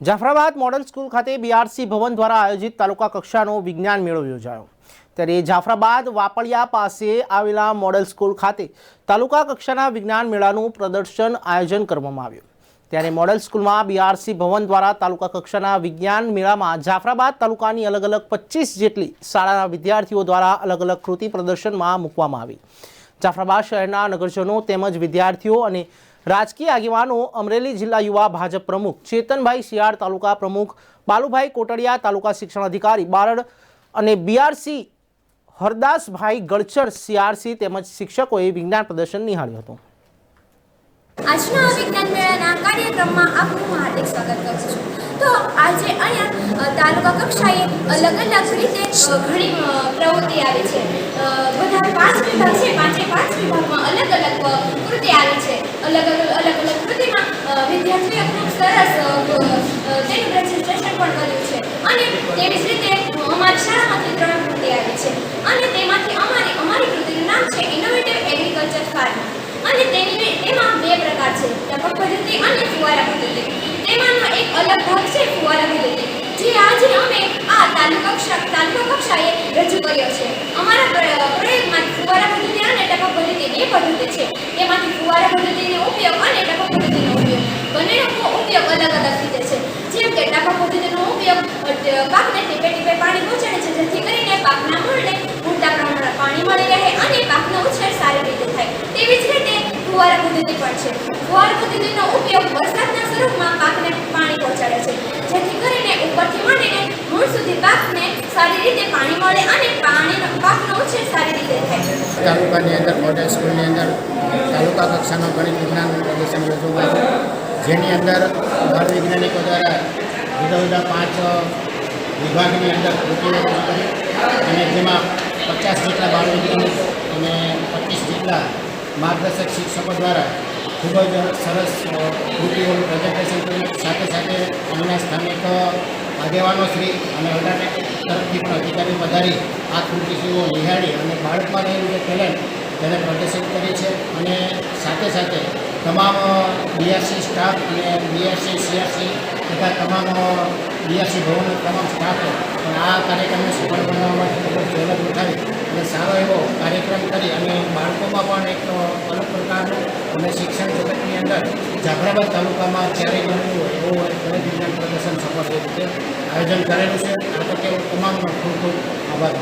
Jafrabad model school ખાતે BRC ભવન દ્વારા આયોજિત તાલુકા કક્ષાનો વિજ્ઞાન મેળો યોજાયો. ત્યારે જાફરાબાદ વાપળિયા પાસે આવેલા મોડલ સ્કૂલ ખાતે તાલુકા કક્ષાના વિજ્ઞાન મેળાનું પ્રદર્શન આયોજન કરવામાં આવ્યું. ત્યારે મોડલ સ્કૂલમાં બીઆરસી ભવન દ્વારા તાલુકા કક્ષાના વિજ્ઞાન મેળામાં જાફરાબાદ તાલુકાની અલગ અલગ પચીસ જેટલી શાળાના વિદ્યાર્થીઓ દ્વારા અલગ અલગ કૃતિ પ્રદર્શનમાં મૂકવામાં આવી. જાફરાબાદ શહેરના નગરજનો તેમજ વિદ્યાર્થીઓ અને રાજકીય આગેવાનો, અમરેલી જિલ્લા યુવા ભાજપ પ્રમુખ ચેતનભાઈ શિયાળ, તાલુકા પ્રમુખ બાલુભાઈ કોટડિયા, તાલુકા શિક્ષણ અધિકારી બારડ અને બીઆરસી હરદાસભાઈ ગળચર સીઆરસી તેમજ શિક્ષકોએ વિજ્ઞાન પ્રદર્શન નિહાળ્યું હતું. આજના વિજ્ઞાન મેળાના કાર્યક્રમમાં આપનું હાર્દિક સ્વાગત કરું છું. તો આજે અહીંયા તાલુકા કક્ષાએ અલગ અલગ રીતે ઘણી પ્રવૃત્તિ આવી છે. બધા પાંચ વિભાગ છે, પાંચે પાંચ વિભાગમાં અલગ અલગ કૃતિ આવી છે. અલગ અલગ અલગ અલગ કૃતિમાં વિદ્યાર્થીએ ખૂબ સરસ તેનું પ્રેઝન્ટેશન પણ કર્યું છે. અને તેવી જ રીતે, અમારી શાળામાંથી ત્રણ કૃતિ આવી છે. અને તેમાંથી અમારી અમારી કૃતિનું નામ છે ઇનોવેટિવ એગ્રીકલ્ચર ફાર્મ અને તેની તેમાં બે પ્રકાર છે. ટપક પદ્ધતિ અને ફુવારા પદ્ધતિ તેમાંનો એક અલગ ભાગ છે ફુવારા પદ્ધતિ જે આજે અમે આ તાલુકા કક્ષા, તાલુકા કક્ષાએ રજૂ કર્યો છે. અમારા પ્રયોગમાં ફુવારા પદ્ધતિ પદ્ધતિ પદ્ધતિ છે. તેમાંથી ફુવારા પદ્ધતિનો ઉપયોગ અને ટપક પદ્ધતિનો ઉપયોગ. બંનેનો ઉપયોગ અલગ અલગ રીતે છે. જેમ કે ટપક પદ્ધતિનો ઉપયોગ પાકને ટીપે ટીપે પાણી પહોંચાડે છે. જેથી કરીને પાકના મૂળને પૂરતા પ્રમાણમાં પાણી મળી રહે અને પાકનો ઉછેર સારી રીતે થાય. તેવી જ રીતે ફુવારા પદ્ધતિ પણ છે. ફુવારા પદ્ધતિનો ઉપયોગ વરસાદના સ્વરૂપમાં પાકને પાણી પહોંચાડે છે. જેથી કરીને ઉપરથી માંડીને મૂળ સુધી પાકને સારી રીતે પાણી મળે અને પાણીનો પાકનો ઉછેર સારી તાલુકાની અંદર, મોડેલ સ્કૂલની અંદર, તાલુકા કક્ષાનો ગણિત વિજ્ઞાન પ્રદર્શન યોજવામાં આવ્યું જેની અંદર બાળ વૈજ્ઞાનિકો દ્વારા જુદા જુદા પાંચ વિભાગની અંદર કૃતિઓ કરી અને જેમાં પચાસ જેટલા બાળ વૈજ્ઞાનિકો અને પચીસ જેટલા માર્ગદર્શક શિક્ષકો દ્વારા ખૂબ જ સરસ કૃતિઓનું પ્રેઝન્ટેશન કર્યું. સાથે સાથે અમના સ્થાનિક આગેવાનો શ્રી અને અડાને તરફથી પણ અધિકારી વધારી આ કૃતિઓ નિહાળી અને બાળકમાં રહેલું જે ટેલેન્ટ તેને પ્રદર્શિત કરે છે અને સાથે સાથે તમામ બીઆરસી સ્ટાફ અને બીઆરસી સીઆરસી તથા તમામ બીઆરસી ભવનના તમામ સ્ટાફે પણ આ કાર્યક્રમને સફળ બનાવવા માટે ખૂબ જ ઉઠાવી અને સારો એવો કાર્યક્રમ કરી અને બાળકોમાં પણ એક અલગ અને શિક્ષણ જગતની અંદર જાફરાબાદ તાલુકામાં ક્યારેય બન્યું હોય એવું હોય ગણિત વિજ્ઞાન પ્રદર્શન સફળ રીતે આયોજન કરેલું છે આ તકે તમામનો ખૂબ ખૂબ આભાર.